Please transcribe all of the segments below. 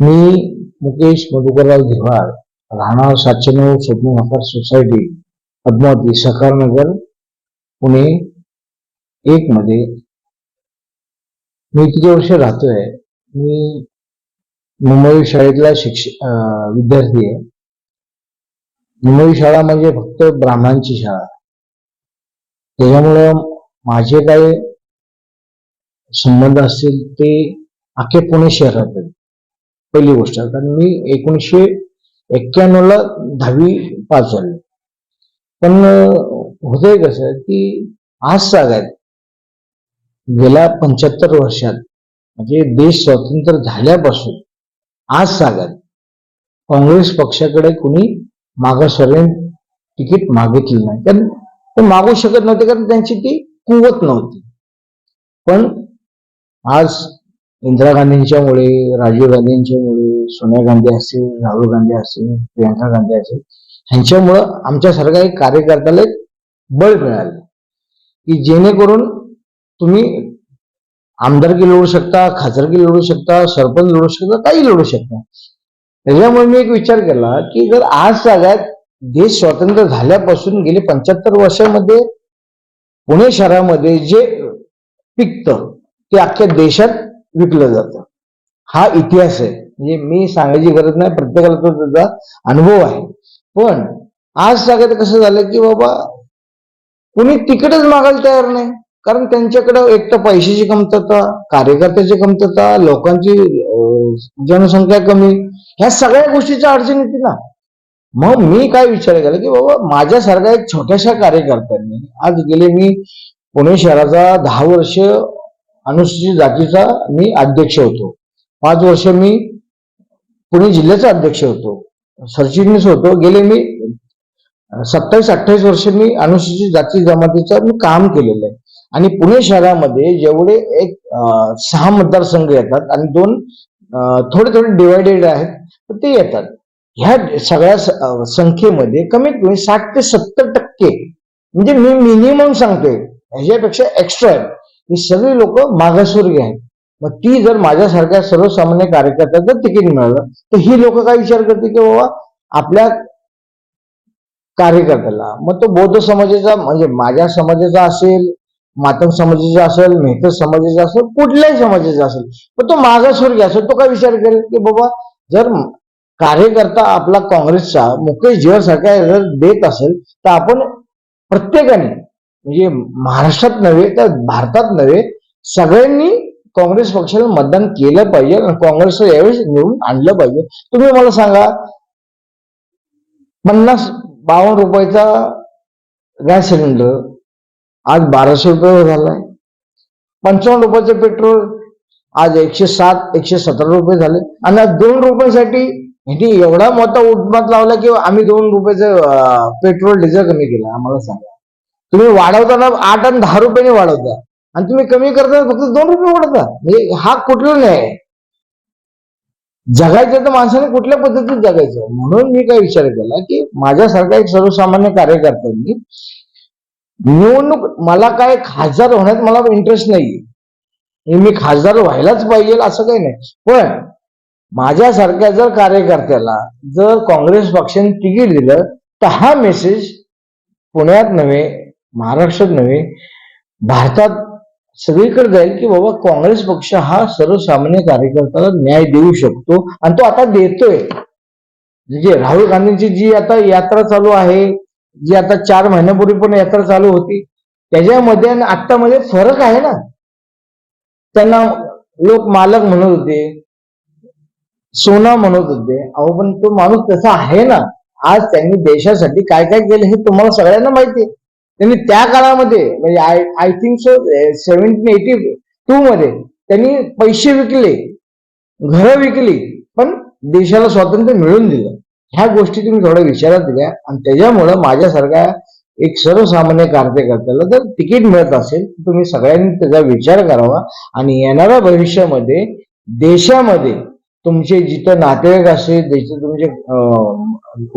मी मुकेश मधुकरराव दिवाळ राहणार सातशे नऊ स्वप्न नगर सोसायटी पद्मावती सकारनगर पुणे. एक मध्ये. मी किती वर्ष राहतोय? मी मुंबई शाळेतला शिक्षक विद्यार्थी आहे. मुंबई शाळा म्हणजे फक्त ब्राह्मणांची शाळा. त्याच्यामुळं माझे काही संबंध असतील ते अख्खे पुणे शहरात आहेत. पहिली गोष्ट. कारण मी एकोणीसशे एक्क्याण्णव ला दहावी पास झालो. पण होतंय कसं की आज सांगायत गेल्या पंच्याहत्तर वर्षात म्हणजे देश स्वतंत्र झाल्यापासून आज सागात काँग्रेस पक्षाकडे कुणी मागासवर्गीय तिकीट मागितलं नाही. कारण ते मागू शकत नव्हते कारण त्यांची ती कुवत नव्हती. पण आज इंदिरा गांधींच्यामुळे राजीव गांधींच्यामुळे सोनिया गांधी असेल राहुल गांधी असेल प्रियंका गांधी असेल ह्यांच्यामुळं आमच्यासारख्या एक कार्यकर्त्याला एक बळ मिळाले. की जेणेकरून तुम्ही आमदारकी लढू शकता खासदारकी लढू शकता सरपंच लढू शकता काही लढू शकता. त्याच्यामुळे मी एक विचार केला की जर आज सगळ्यात देश स्वतंत्र झाल्यापासून गेले पंच्याहत्तर वर्षामध्ये पुणे शहरामध्ये जे पिकतं ते अख्ख्या देशात विकलं जातं. हा इतिहास आहे. म्हणजे मी सांगायची गरज नाही प्रत्येकाला तो त्याचा अनुभव आहे. पण आज सगळ्यात कसं झालं की बाबा कुणी तिकीटच मागायला तयार नाही. कारण त्यांच्याकडे एक तर पैशाची कमतरता कार्यकर्त्याची कमतरता लोकांची जनसंख्या कमी ह्या सगळ्या गोष्टीच्या अडचण येते ना. मग मी काय विचार केला की बाबा माझ्यासारख्या एक छोट्याशा कार्यकर्त्यांनी आज गेले मी पुणे शहराचा दहा वर्ष अनुसूचित जातीचा मी अध्यक्ष होतो. पाच वर्ष मी पुणे जिल्ह्याचा अध्यक्ष होतो. सरचिटणीस होतो. गेले मी सत्तावीस अठ्ठावीस वर्ष मी अनुसूचित जाती जमातीचं मी काम केलेलं आहे. आणि पुणे शहरामध्ये जेवढे एक सहा मतदारसंघ येतात आणि दोन थोडे थोडे डिवायडेड आहेत ते येतात. ह्या सगळ्या संख्येमध्ये कमीत कमी साठ ते सत्तर टक्के म्हणजे मी मिनिमम सांगतोय ह्याच्यापेक्षा एक्स्ट्रा आहे ही सगळी लोक मागासवर्गीय आहेत. मग ती जर माझ्यासारख्या सर्वसामान्य कार्यकर्त्या जर तिकीट मिळालं तर ही लोक काय विचार करते की बाबा आपल्या कार्यकर्त्याला मग तो बौद्ध समाजाचा म्हणजे माझ्या समाजाचा असेल मातंग समाजाचा असेल मेहतर समाजाचा असेल कुठल्याही समाजाचा असेल पण तो मागासवर्गीय असेल तो काय विचार करेल की बाबा जर कार्यकर्ता आपला काँग्रेसचा मुकेश जिवा सरकार जर देत असेल तर आपण प्रत्येकाने म्हणजे महाराष्ट्रात नव्हे तर भारतात नव्हे सगळ्यांनी काँग्रेस पक्षाला मतदान केलं पाहिजे आणि काँग्रेसला यावेळेस निवडून आणलं पाहिजे. तुम्ही मला सांगा पन्नास बावन्न रुपयाचा गॅस सिलेंडर आज बाराशे रुपये झालाय. पंचावन्न रुपयाचं पेट्रोल आज एकशे सात एकशे सतरा रुपये झाले. आणि आज दोन रुपयासाठी ह्यांनी एवढा मोठा उठमात लावला की आम्ही दोन रुपयाचं पेट्रोल डिझेल कमी केलं. आम्हाला सांगा. तुम्ही वाढवताना आठ आणि दहा रुपयाने वाढवता. आणि तुम्ही कमी करता फक्त दोन रुपये वाढवता. म्हणजे हा कुठला नाही जगायचं तर माणसाने कुठल्या पद्धतीत जगायचं? म्हणून मी काय विचार केला की माझ्यासारखा एक सर्वसामान्य कार्यकर्त्यांनी निवडणूक मला काय खासदार होण्यात मला इंटरेस्ट नाही म्हणजे मी खासदार व्हायलाच पाहिजे असं काही नाही. पण माझ्यासारख्या जर कार्यकर्त्याला जर काँग्रेस पक्षाने तिकीट दिलं तर हा मेसेज पुण्यात नव्हे महाराष्ट्रात नव्हे भारतात सगळीकडे जाईल की बाबा काँग्रेस पक्ष हा सर्वसामान्य कार्यकर्त्याला न्याय देऊ शकतो आणि तो आता देतोय. म्हणजे राहुल गांधींची जी आता यात्रा चालू आहे जी आता चार महिन्यापूर्वी पण यात्रा चालू होती त्याच्यामध्ये आणि आत्तामध्ये फरक आहे ना. त्यांना लोक मालक म्हणत होते सोना म्हणत होते. अहो पण तो माणूस तसा आहे ना. आज त्यांनी देशासाठी काय काय केलं हे तुम्हाला सगळ्यांना माहिती आहे. त्यांनी त्या काळामध्ये म्हणजे I I think so seventeen eighty two मध्ये त्यांनी पैसे विकले घरं विकली पण देशाला स्वातंत्र्य मिळवून दिलं. ह्या गोष्टी तुम्ही थोड्या विचारात घ्या. आणि त्याच्यामुळं माझ्यासारख्या एक सर्वसामान्य कार्यकर्त्याला जर तिकीट मिळत असेल तर तुम्ही सगळ्यांनी त्याचा विचार करावा. आणि येणाऱ्या भविष्यामध्ये देशामध्ये तुमचे जिथं नातेवाईक असेल जिथे तुमचे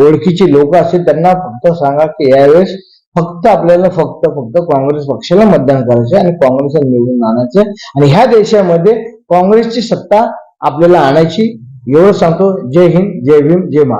ओळखीचे लोक असतील त्यांना फक्त सांगा की यावेळेस फक्त आपल्याला फक्त फक्त काँग्रेस पक्षाला मतदान करायचं आणि काँग्रेसला निवडून आणायचं आणि ह्या देशामध्ये काँग्रेसची सत्ता आपल्याला आणायची एवढं सांगतो. जय हिंद जय भीम जय महा